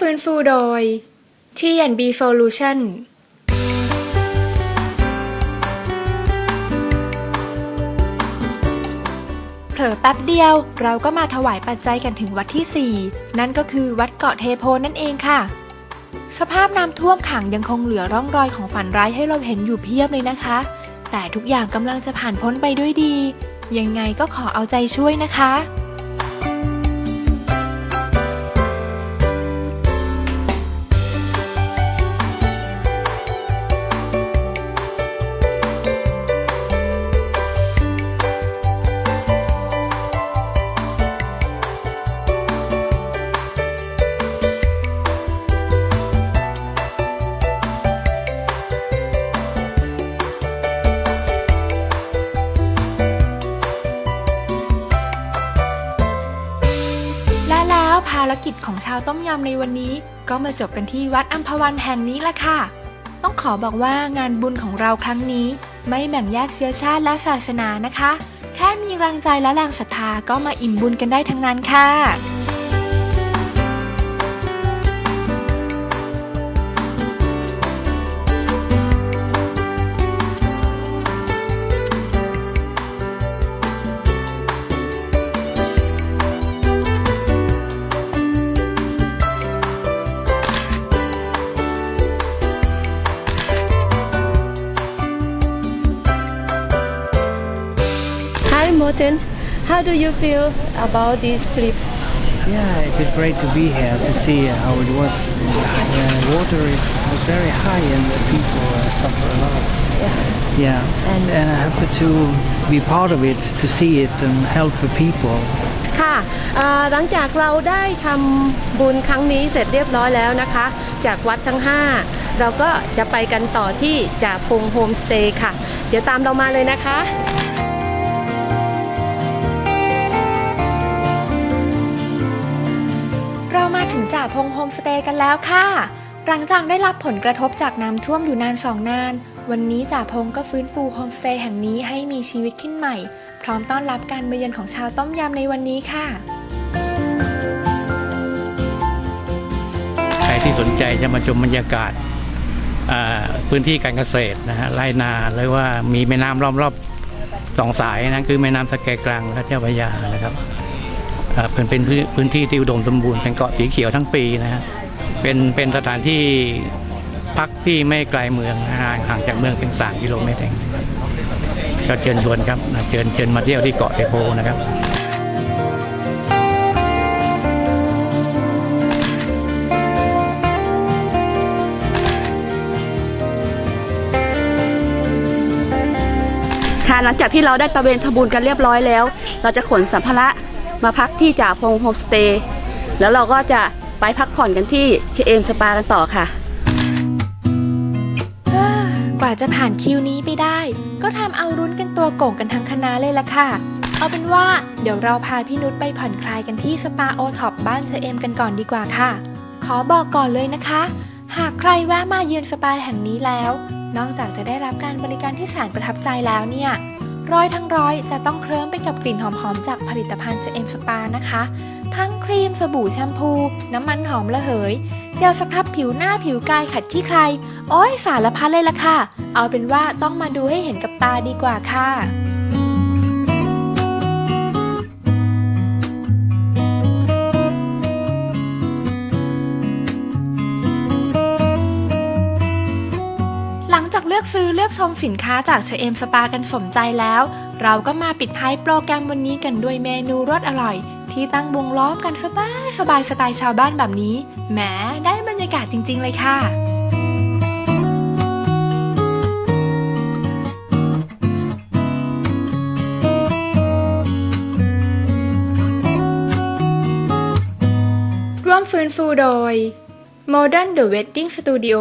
ฟื้นฟูโดย T&B Solution เผลอแป๊บเดียวเราก็มาถวายปัจจัยกันถึงวัดที่ 4 นั่นก็คือวัดเกาะเทโพนั่นเองค่ะ สภาพน้ำท่วมขังยังคงเหลือร่องรอยของฝันร้ายให้เราเห็นอยู่เพียบเลยนะคะ แต่ทุกอย่างกำลังจะผ่านพ้นไปด้วยดี ยังไงก็ขอเอาใจช่วยนะคะารกิจของชาวต้มยำในวันนี้ ก็มาจบกันที่วัดอัมพวันแห่งนี้ละค่ะ ต้องขอบอกว่างานบุญของเราครั้งนี้ ไม่แบ่งแยกเชื้อชาติและศาสนานะคะ แค่มีแรงใจและแรงศรัทธาก็มาอิ่มบุญกันได้ทั้งนั้นค่ะ Hi Morten, how do you feel about this trip? Yeah, it's great to be here to see how it was. The water is very high and the people uh, suffer a lot. Yeah, and, and I'm happy to be part of it, to see it and help the people. ค่ะเอ่อหลังจากเราได้ทำบุญครั้งนี้เสร็จเรียบร้อยแล้วนะคะ จากวัดทั้ง 5 เราก็จะไปกันต่อที่จ่าพงโฮมสเตย์ค่ะ เดี๋ยวตามเรามาเลยนะคะ มาถึงจ่าพงโฮมสเตย์กันแล้วค่ะ หลังจากได้รับผลกระทบจากน้ำท่วมอยู่นานสองนาน วันนี้จ่าพงก็ฟื้นฟูโฮมสเตย์แห่งนี้ให้มีชีวิตขึ้นใหม่ พร้อมต้อนรับการมาเยือนของชาวต้มยำในวันนี้ค่ะ ใครที่สนใจจะมาชมบรรยากาศพื้นที่การเกษตรนะฮะไรนาหรือว่ามีแม่น้ำรอบรอบๆสองสายนะคือแม่น้ำสแกกลางและเจ้าพระยานะครับ เป็นเป็นพื้นที่ที่อุดมสมบูรณ์เป็นเกาะสีเขียวทั้งปีนะฮะเป็นเป็นสถานที่พักที่ไม่ไกลเมืองห่างจากเมืองเป็นสามกิโลเมตรเองก็เชิญชวนครับเชิญเชิญมาเที่ยวที่เกาะเทโพนะครับค่ะหลังจากที่เราได้ตะเวนทบุญกันเรียบร้อยแล้ว เราจะขนสัมภาระ มาพักที่จ่าพงโฮมสเตย์แล้วเราก็จะไปพักผ่อนกันที่เชเอมสปากันต่อค่ะ กว่าจะผ่านคิวนี้ไปได้ ก็ทำเอารุ้นกันตัวโก่งกันทั้งคณะเลยละค่ะ เอาเป็นว่าเดี๋ยวเราพาพี่นุชไปผ่อนคลายกันที่สปาโอท็อปบ้านเชเอมกันก่อนดีกว่าค่ะ ขอบอกก่อนเลยนะคะ หากใครแวะมาเยือนสปาแห่งนี้แล้ว นอกจากจะได้รับการบริการที่แสนประทับใจแล้วเนี่ย ร้อยทั้งร้อยจะต้องเคลิ้มไปกับกลิ่นหอมๆ จากผลิตภัณฑ์เซเอ็มสปานะคะ ทั้งครีมสบู่แชมพู น้ำมันหอมระเหยเจลสครับผิวหน้าผิวกายขัดขี้ใคร โอ้ยสารพัดเลยล่ะค่ะ เอาเป็นว่าต้องมาดูให้เห็นกับตาดีกว่าค่ะ อกซื้อเลือกชมสินค้าจากเชเอมสปากันสมใจแล้ว เราก็มาปิดท้ายโปรแกรมวันนี้กันด้วยเมนูรสอร่อย ที่ตั้งวงล้อมกันสบายสบายสไตล์ชาวบ้านแบบนี้แหมได้บรรยากาศจริง ๆ เลยค่ะร่วมฟื้นฟูโดย Modern The Wedding Studio